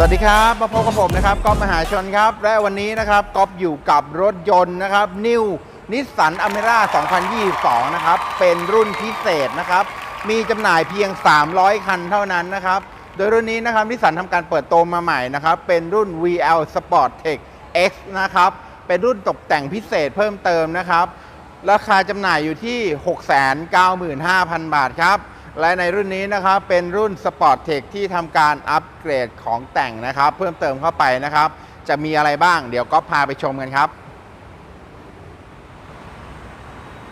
สวัสดีครับมาพบกับผมนะครับก๊อฟมหาชนครับ และวันนี้นะครับก๊อฟอยู่กับรถยนต์นะครับนิวนิสสันอเมร่า2022 นะครับ เป็นรุ่นพิเศษนะครับ มีจำหน่ายเพียง 300 คันเท่านั้นนะครับ โดยรุ่นนี้นะครับนิสสันทำการเปิดตัวมาใหม่นะครับ เป็นรุ่น VL Sport Tech X นะครับ เป็นรุ่นตกแต่งพิเศษเพิ่มเติมนะครับ ราคาจำหน่ายอยู่ที่ 695,000 บาทครับ และในรุ่นนี้นะครับเป็นรุ่น Sport Tech ที่ทำการอัปเกรดของแต่งนะครับ เพิ่มเติมเข้าไปนะครับ จะมีอะไรบ้างเดี๋ยวก็พาไปชมกันครับ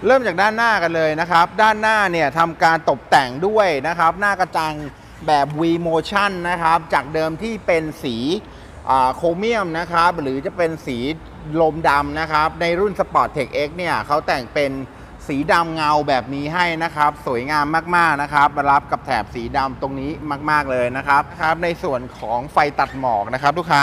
เริ่มจากด้านหน้ากันเลยนะครับ ด้านหน้าเนี่ยทำการตกแต่งด้วยนะครับ หน้ากระจังแบบ V Motion นะครับ จากเดิมที่เป็นสีโครเมียมนะครับ หรือจะเป็นสีลมดำนะครับ ในรุ่น Sport Tech X เนี่ยเขาแต่งเป็น สีดำเงาแบบนี้ให้นะครับ สวยงามมากๆนะครับรับกับแถบสีดำตรงนี้มาก ๆเลยนะครับครับ ในส่วนของไฟตัดหมอกนะครับ ลูกค้า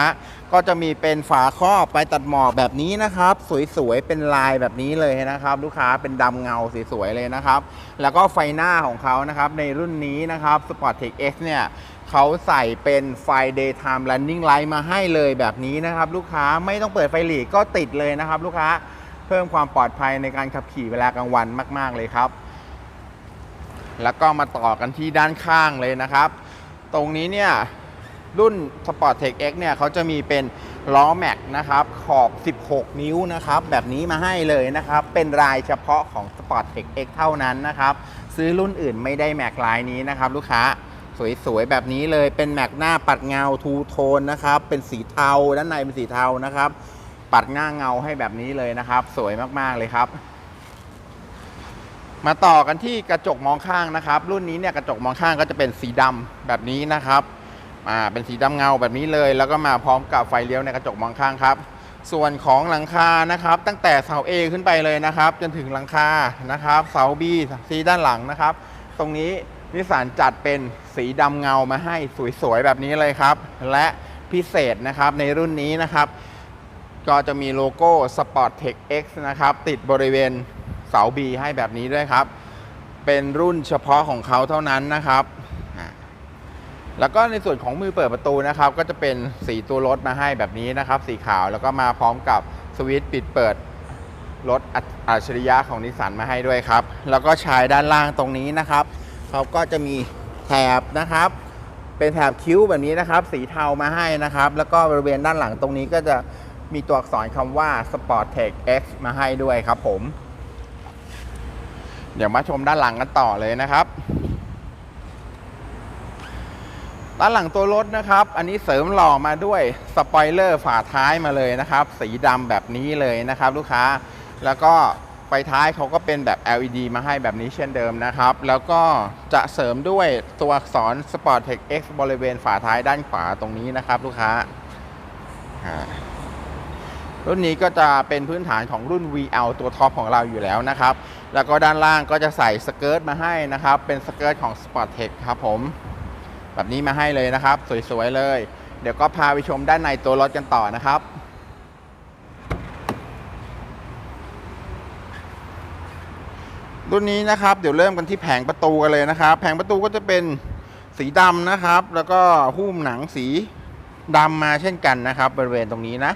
ก็จะมีเป็นฝาครอบไฟตัดหมอกแบบนี้นะครับ สวยๆเป็นลายแบบนี้เลยนะครับ ลูกค้าเป็นดำเงาสวยๆเลยนะครับ แล้วก็ไฟหน้าของเขานะครับ ในรุ่นนี้นะครับ Sport Tech X เนี่ยเขาใส่เป็นไฟ daytime running light มาให้เลยแบบนี้นะครับ ลูกค้าไม่ต้องเปิดไฟหลีกก็ติดเลยนะครับ ลูกค้า เพิ่มความปลอดภัยในการขับขี่เวลากลางวันมาก ๆ เลยครับ แล้วก็มาต่อกันที่ด้านข้างเลยนะครับ ตรงนี้เนี่ยรุ่น Sport Tech X เนี่ยเขาจะมีเป็นล้อแม็กนะครับขอบ 16 นิ้วนะครับ แบบนี้มาให้เลยนะครับ เป็นรายเฉพาะของ Sport Tech X เท่านั้นนะครับ ซื้อรุ่นอื่นไม่ได้แม็กลายนี้นะครับ ลูกค้าสวยๆ แบบนี้เลยเป็นแม็กหน้าปัดเงาทูโทนนะครับ เป็นสีเทา ด้านในเป็นสีเทานะครับ ปัดหน้าเงาให้แบบนี้เลยนะครับ สวยมากๆเลยครับ มาต่อกันที่กระจกมองข้างนะครับ รุ่นนี้เนี่ยกระจกมองข้างก็จะเป็นสีดำแบบนี้นะครับอ่าเป็นสีดำเงาแบบนี้เลย แล้วก็มาพร้อมกับไฟเลี้ยวในกระจกมองข้างครับ ส่วนของหลังคานะครับ ตั้งแต่เสา A ขึ้นไปเลยนะครับ จนถึงหลังคานะครับ เสา B สีด้านหลังนะครับ ตรงนี้นิสสันจัดเป็นสีดำเงามาให้สวยๆแบบนี้เลยครับ และพิเศษนะครับในรุ่นนี้นะครับ ก็จะมีโลโก้ Sport Tech X นะครับ ติดบริเวณเสา B ให้แบบนี้ด้วยครับ เป็นรุ่นเฉพาะของเขาเท่านั้นนะครับ แล้วก็ในส่วนของมือเปิดประตูนะครับ ก็จะเป็นสีตัวรถมาให้แบบนี้นะครับ สีขาวแล้วก็มาพร้อมกับสวิตช์ปิดเปิดรถอัจอัจฉริยะของนิสสันมาให้ด้วยครับ แล้วก็ชายด้านล่างตรงนี้นะครับเขาก็จะมีแถบนะครับ เป็นแถบคิ้วแบบนี้นะครับ สีเทามาให้นะครับ แล้วก็บริเวณด้านหลังตรงนี้ก็จะ มีตัวอักษรคำว่า Sport Tech X มาให้ด้วยครับผม เดี๋ยวมาชมด้านหลังกันต่อเลยนะครับด้านหลังตัวรถนะครับ อันนี้เสริมหล่อมาด้วยสปอยเลอร์ฝาท้ายมาเลยนะครับ สีดำแบบนี้เลยนะครับ ลูกค้า แล้วก็ไฟท้ายเขาก็เป็นแบบ LED มาให้แบบนี้เช่นเดิมนะครับ แล้วก็จะเสริมด้วยตัวอักษร Sport Tech X บริเวณฝาท้ายด้านขวาตรงนี้นะครับ ลูกค้าอ่า รุ่นนี้ก็จะเป็นพื้นฐานของรุ่น VL ตัวท็อปของเราอยู่แล้วนะครับ แล้วก็ด้านล่างก็จะใส่สเกิร์ตมาให้นะครับ เป็นสเกิร์ตของ Sport Tech ครับผม แบบนี้มาให้เลยนะครับ สวยๆเลย เดี๋ยวก็พาไปชมด้านในตัวรถกันต่อนะครับรุ่นนี้นะครับเดี๋ยวเริ่มกันที่แผงประตูกันเลยนะครับ แผงประตูก็จะเป็นสีดำนะครับ แล้วก็หุ้มหนังสีดำมาเช่นกันนะครับ บริเวณตรงนี้นะ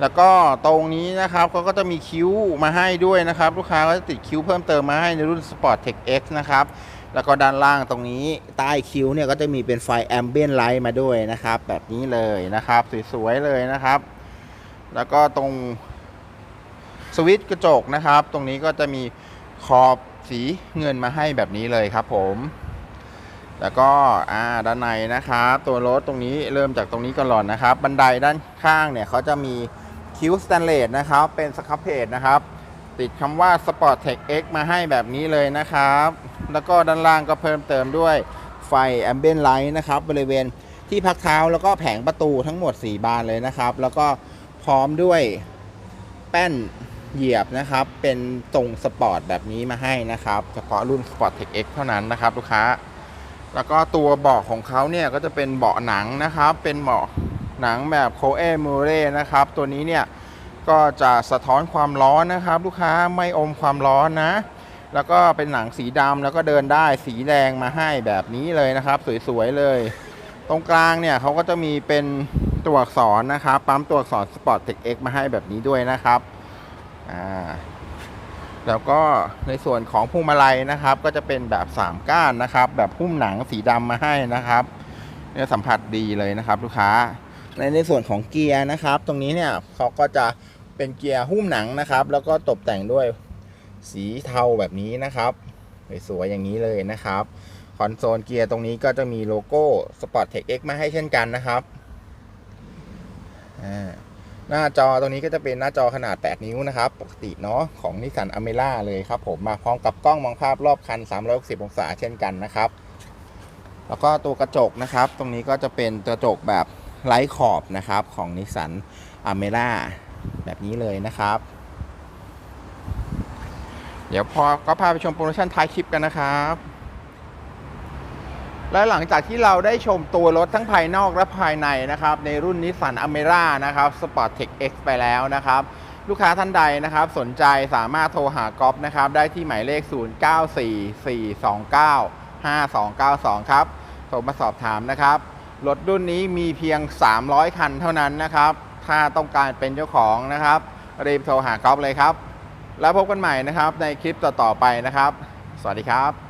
แล้วก็ตรงนี้นะครับเขาก็จะมีคิ้วมาให้ด้วยนะครับ ลูกค้าก็จะติดคิ้วเพิ่มเติมมาให้ในรุ่น Sport Tech X นะครับแล้วก็ด้านล่างตรงนี้ใต้คิ้วเนี่ยก็จะมีเป็นไฟแอมเบียนไลท์มาด้วยนะครับ แบบนี้เลยนะครับสวยๆเลยนะครับ แล้วก็ตรงสวิตช์กระจกนะครับ ตรงนี้ก็จะมีขอบสีเงินมาให้แบบนี้เลยครับผม แล้วก็อ่าด้านในนะครับ ตัวรถตรงนี้เริ่มจากตรงนี้ก่อนนะครับ บันไดด้านข้างเนี่ยเขาจะมี คิ้วสแตนเลสนะครับ เป็นสครับเพจนะครับ ติดคำว่า Sport Tech X มาให้แบบนี้เลยนะครับ แล้วก็ด้านล่างก็เพิ่มเติมด้วยไฟ Ambient Light นะครับ บริเวณที่พักเท้าแล้วก็แผงประตูทั้งหมด 4 บานเลยนะครับ แล้วก็พร้อมด้วยแป้นเหยียบนะครับ เป็นตรงสปอร์ตแบบนี้มาให้นะครับ เฉพาะรุ่น Sport Tech X เท่านั้นนะครับลูกค้า แล้วก็ตัวเบาะของเขาเนี่ยก็จะเป็นเบาะหนังนะครับ เป็นเบาะ หนังแบบโคเอมูเร่นะครับ ตัวนี้เนี่ยก็จะสะท้อนความร้อนนะครับ ลูกค้าไม่อมความร้อนนะ แล้วก็เป็นหนังสีดำแล้วก็เดินได้สีแดงมาให้แบบนี้เลยนะครับ สวยๆเลย ตรงกลางเนี่ยเขาก็จะมีเป็นตัวอักษรนะครับ ปั๊มตัวอักษร Sport Tech X มาให้แบบนี้ด้วยนะครับอ่าแล้วก็ในส่วนของพวงมาลัยนะครับ ก็จะเป็นแบบ 3 ก้านนะครับ แบบหุ้มหนังสีดำมาให้นะครับ เนี่ยสัมผัสดีเลยนะครับ ลูกค้า ในในส่วนของเกียร์นะครับ ตรงนี้เนี่ยเขาก็จะเป็นเกียร์หุ้มหนังนะครับ แล้วก็ตกแต่งด้วยสีเทาแบบนี้นะครับสวยๆอย่างนี้เลยนะครับคอนโซลเกียร์ตรงนี้ก็จะมีโลโก้ Sport Tech X มาให้เช่นกันนะครับอ่าหน้าจอตรงนี้ก็จะเป็นหน้าจอขนาด 8 นิ้วนะครับ ปกติเนาะของนิสสันอเมร่าเลยครับผมมาพร้อมกับกล้องมองภาพรอบคัน 360 องศาเช่นกันนะครับ แล้วก็ตัวกระจกนะครับ ตรงนี้ก็จะเป็นกระจกแบบ ไร้ขอบนะครับของนิสสันอเมร่าแบบนี้เลยนะครับ เดี๋ยวพอก็พาไปชมโปรโมชั่นท้ายคลิปกันนะครับ และหลังจากที่เราได้ชมตัวรถทั้งภายนอกและภายในนะครับ ในรุ่นนิสสันอเมร่านะครับ Sport Tech X ไปแล้วนะครับลูกค้าท่านใดนะครับ สนใจสามารถโทรหากอฟนะครับ ได้ที่หมายเลข 0944295292 ครับโทรมาสอบถามนะครับ รถรุ่นนี้มีเพียง 300 คันเท่านั้นนะครับ ถ้าต้องการเป็นเจ้าของนะครับ รีบโทรหากอฟเลยครับ แล้วพบกันใหม่นะครับในคลิปต่อๆไปนะครับ สวัสดีครับ